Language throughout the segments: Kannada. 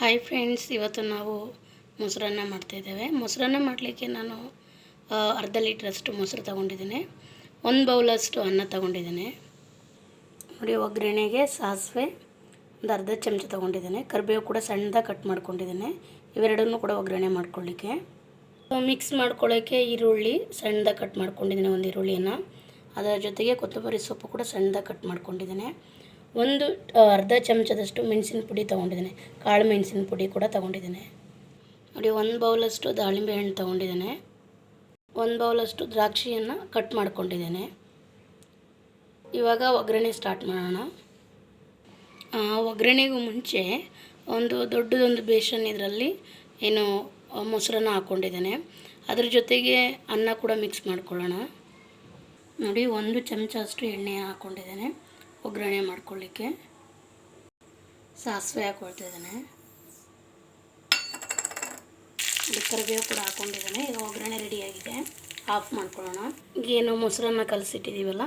ಹಾಯ್ ಫ್ರೆಂಡ್ಸ್ ಇವತ್ತು ನಾವು ಮೊಸರನ್ನ ಮಾಡ್ತಾಯಿದ್ದೇವೆ ಮೊಸರನ್ನ ಮಾಡಲಿಕ್ಕೆ ನಾನು ಅರ್ಧ ಲೀಟ್ರಷ್ಟು ಮೊಸರು ತಗೊಂಡಿದ್ದೇನೆ. ಒಂದು ಬೌಲಷ್ಟು ಅನ್ನ ತಗೊಂಡಿದ್ದೇನೆ. ನೋಡಿ ಒಗ್ಗರಣೆಗೆ ಸಾಸಿವೆ, ಒಂದು ಅರ್ಧ ಚಮಚ ತೊಗೊಂಡಿದ್ದೀನಿ. ಕರಿಬೇವು ಕೂಡ ಸಣ್ಣದಾಗಿ ಕಟ್ ಮಾಡ್ಕೊಂಡಿದ್ದೀನಿ. ಇವೆರಡನ್ನೂ ಕೂಡ ಒಗ್ಗರಣೆ ಮಾಡ್ಕೊಳ್ಳಿಕ್ಕೆ. ಮಿಕ್ಸ್ ಮಾಡ್ಕೊಳ್ಳೋಕ್ಕೆ ಈರುಳ್ಳಿ ಸಣ್ಣದಾಗಿ ಕಟ್ ಮಾಡ್ಕೊಂಡಿದ್ದೀನಿ, ಒಂದು ಈರುಳ್ಳಿಯನ್ನು. ಅದರ ಜೊತೆಗೆ ಕೊತ್ತಂಬರಿ ಸೊಪ್ಪು ಕೂಡ ಸಣ್ಣದಾಗಿ ಕಟ್ ಮಾಡ್ಕೊಂಡಿದ್ದೇನೆ. ಒಂದು ಅರ್ಧ ಚಮಚದಷ್ಟು ಮೆಣಸಿನ ಪುಡಿ ತೊಗೊಂಡಿದ್ದೇನೆ. ಕಾಳು ಮೆಣಸಿನ ಪುಡಿ ಕೂಡ ತೊಗೊಂಡಿದ್ದೇನೆ. ನೋಡಿ, ಒಂದು ಬೌಲಷ್ಟು ದಾಳಿಂಬೆ ಹಣ್ಣು ತೊಗೊಂಡಿದ್ದೇನೆ. ಒಂದು ಬೌಲಷ್ಟು ದ್ರಾಕ್ಷಿಯನ್ನು ಕಟ್ ಮಾಡ್ಕೊಂಡಿದ್ದೇನೆ. ಇವಾಗ ಒಗ್ಗರಣೆ ಸ್ಟಾರ್ಟ್ ಮಾಡೋಣ. ಒಗ್ಗರಣೆಗೂ ಮುಂಚೆ ಒಂದು ದೊಡ್ಡದೊಂದು ಬೇಸನ್ ಇದರಲ್ಲಿ ಏನು ಮೊಸರನ್ನ ಹಾಕ್ಕೊಂಡಿದ್ದೇನೆ ಅದ್ರ ಜೊತೆಗೆ ಅನ್ನ ಕೂಡ ಮಿಕ್ಸ್ ಮಾಡ್ಕೊಳ್ಳೋಣ. ನೋಡಿ, ಒಂದು ಚಮಚ ಅಷ್ಟು ಎಣ್ಣೆ ಹಾಕ್ಕೊಂಡಿದ್ದೇನೆ ಒಗ್ಗರಣೆ ಮಾಡ್ಕೊಳ್ಳಿಕ್ಕೆ. ಸಾಸಿವೆ ಹಾಕೊಳ್ತಿದ್ದಾನೆ ಕರಿಬೇವು ಕೂಡ ಹಾಕ್ಕೊಂಡಿದ್ದಾನೆ ಈಗ ಒಗ್ಗರಣೆ ರೆಡಿಯಾಗಿದೆ ಆಫ್ ಮಾಡ್ಕೊಳ್ಳೋಣ. ಏನು ಮೊಸರನ್ನ ಕಲಸಿಟ್ಟಿದ್ದೀವಲ್ಲ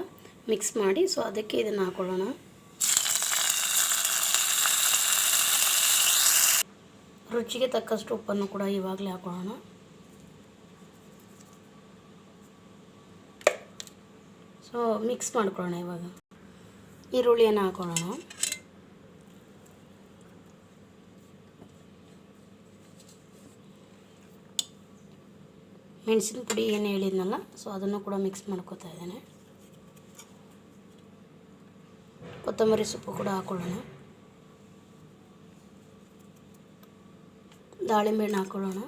ಮಿಕ್ಸ್ ಮಾಡಿ ಸೊ ಅದಕ್ಕೆ ಇದನ್ನು ಹಾಕ್ಕೊಳ್ಳೋಣ ರುಚಿಗೆ ತಕ್ಕಷ್ಟು ಉಪ್ಪನ್ನು ಕೂಡ ಇವಾಗಲೇ ಹಾಕೊಳ್ಳೋಣ. ಸೊ ಮಿಕ್ಸ್ ಮಾಡ್ಕೊಳ್ಳೋಣ ಇವಾಗ. ಈರುಳ್ಳಿಯನ್ನು ಹಾಕೊಳ್ಳೋಣ. ಮೆಣಸಿನ ಪುಡಿ ಏನು ಹೇಳಿದ್ನಲ್ಲ ಸೊ ಅದನ್ನು ಕೂಡ ಮಿಕ್ಸ್ ಮಾಡ್ಕೋತಾ ಇದ್ದೇನೆ. ಕೊತ್ತಂಬರಿ ಸೊಪ್ಪು ಕೂಡ ಹಾಕೊಳ್ಳೋಣ. ದಾಳಿಂಬೆ ಹಣ್ಣು ಹಾಕೊಳ್ಳೋಣ.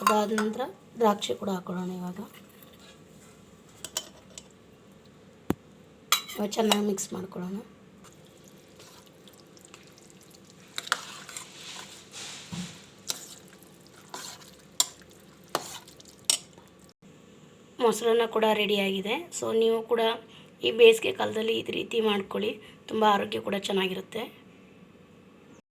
ಅದಾದ ನಂತರ ದ್ರಾಕ್ಷಿ ಕೂಡ ಹಾಕೊಳ್ಳೋಣ ಇವಾಗ. ಚೆನ್ನಾಗಿ ಮಿಕ್ಸ್ ಮಾಡ್ಕೊಳ್ಳೋಣ. ಮೊಸರನ್ನ ಕೂಡ ರೆಡಿಯಾಗಿದೆ ಸೊ ನೀವು ಕೂಡ ಈ ಬೇಸಿಗೆ ಕಾಲದಲ್ಲಿ ಈ ರೀತಿ ಮಾಡ್ಕೊಳ್ಳಿ. ತುಂಬ ಆರೋಗ್ಯ ಕೂಡ ಚೆನ್ನಾಗಿರುತ್ತೆ.